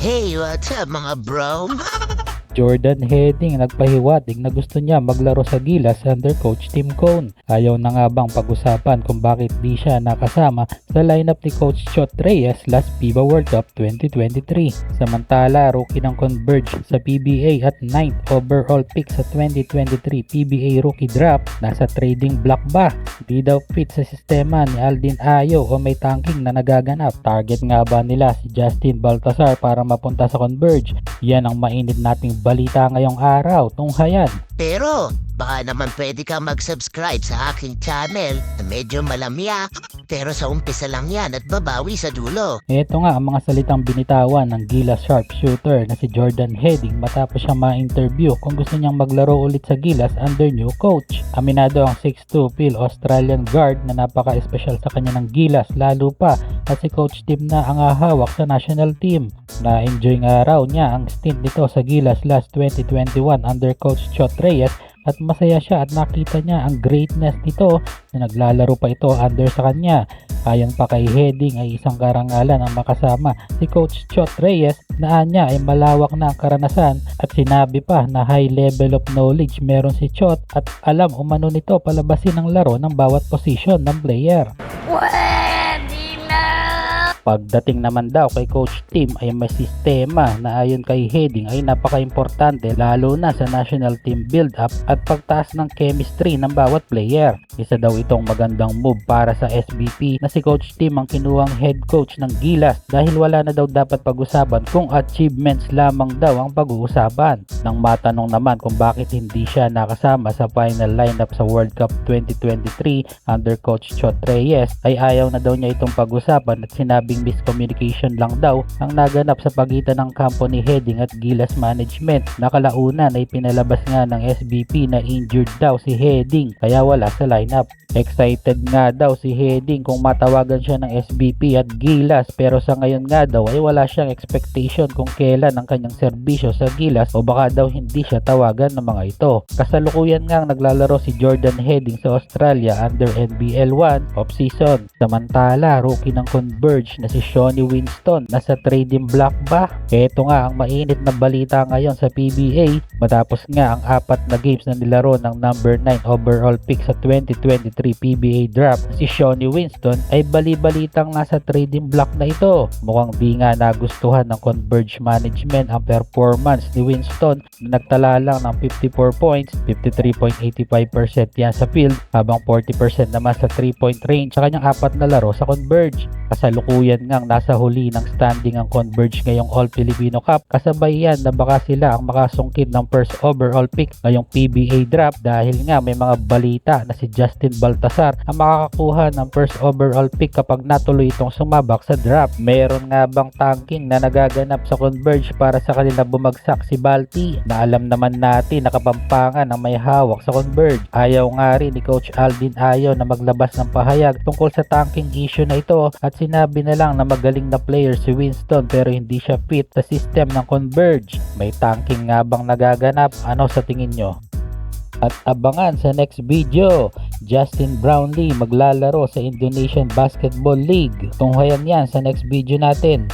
Hey, what's up mga bro? Jordan Heading nagpahiwatig na gusto niya maglaro sa Gilas under coach Tim Cone. Ayaw na nga bang pag-usapan kung bakit di siya nakasama sa lineup ni coach Chot Reyes last FIBA World Cup 2023. Samantala, rookie ng Converge sa PBA at 9th overall pick sa 2023 PBA rookie draft, nasa trading block ba? Di daw fit sa sistema ni Aldin Ayo o may tanking na nagaganap. Target nga ba nila si Justin Baltasar para mapunta sa Converge? Yan ang mainit nating balita ngayong araw, tunghayan. Pero, baka naman pwede ka mag-subscribe sa aking channel na medyo malamya. Pero sa umpisa lang yan at babawi sa dulo. Ito nga ang mga salitang binitawan ng Gilas sharpshooter na si Jordan Heading matapos siya ma-interview kung gusto niyang maglaro ulit sa Gilas under new coach. Aminado ang 6'2 Phil Australian guard na napaka-espesyal sa kanya ng Gilas lalo pa at si coach Tim na ang hahawak sa national team. Na-enjoy nga raw niya ang stint nito sa Gilas last 2021 under coach Chot Reyes at masaya siya at nakita niya ang greatness nito na naglalaro pa ito under sa kanya. Ayon pa kay Heading ay isang karangalan ang makasama si Coach Chot Reyes na anya ay malawak na ang karanasan at sinabi pa na high level of knowledge meron si Chot at alam umano nito palabasin ang laro ng bawat posisyon ng player. Pagdating naman daw kay Coach Tim ay may sistema na ayon kay Heading ay napaka-importante lalo na sa national team build-up at pagtaas ng chemistry ng bawat player. Isa daw itong magandang move para sa SBP na si Coach Tim ang kinuwang head coach ng Gilas dahil wala na daw dapat pag-usapan kung achievements lamang daw ang pag-uusapan. Nang matanong naman kung bakit hindi siya nakasama sa final lineup sa World Cup 2023 under Coach Chot Reyes ay ayaw na daw niya itong pag-usapan at sinabing miscommunication lang daw ang naganap sa pagitan ng kampo ni Heading at Gilas Management. Nakalaunan ay pinalabas nga ng SBP na injured daw si Heading kaya wala sa lineup. Excited nga daw si Heading kung matawagan siya ng SBP at Gilas pero sa ngayon nga daw ay wala siyang expectation kung kailan ang kanyang serbisyo sa Gilas o baka daw hindi siya tawagan ng mga ito. Kasalukuyan nga ang naglalaro si Jordan Heading sa Australia under NBL 1 off-season. Samantala, rookie ng Converge na si Shawnee Winston nasa trading block ba? Ito nga ang mainit na balita ngayon sa PBA matapos nga ang apat na games na nilaro ng number 9 overall pick sa 2023 PBA draft si Shawnee Winston ay bali-balitang nasa trading block na ito. Mukhang di nga nagustuhan ng Converge management ang performance ni Winston na nagtala lang ng 54 points, 53.85% yan sa field habang 40% naman sa 3 point range sa kanyang apat na laro sa Converge. Kasalukuyan ngang nasa huli ng standing ang Converge ngayong All Filipino Cup kasabay yan na baka sila ang makasungkit ng first overall pick ngayong PBA draft dahil nga may mga balita na si Justin Baltasar ang makakakuha ng first overall pick kapag natuloy itong sumabak sa draft. Meron nga bang tanking na nagaganap sa Converge para sa kanila bumagsak si Balti na alam naman natin na kapampangan ang may hawak sa Converge. Ayaw nga rin ni Coach Alvin Ayo na maglabas ng pahayag tungkol sa tanking issue na ito at sinabi na lang na magaling na player si Winston pero hindi siya fit sa system ng Converge. May tanking nga bang nagaganap? Ano sa tingin nyo? At abangan sa next video, Justin Brownlee maglalaro sa Indonesian Basketball League. Tunghayan yan sa next video natin.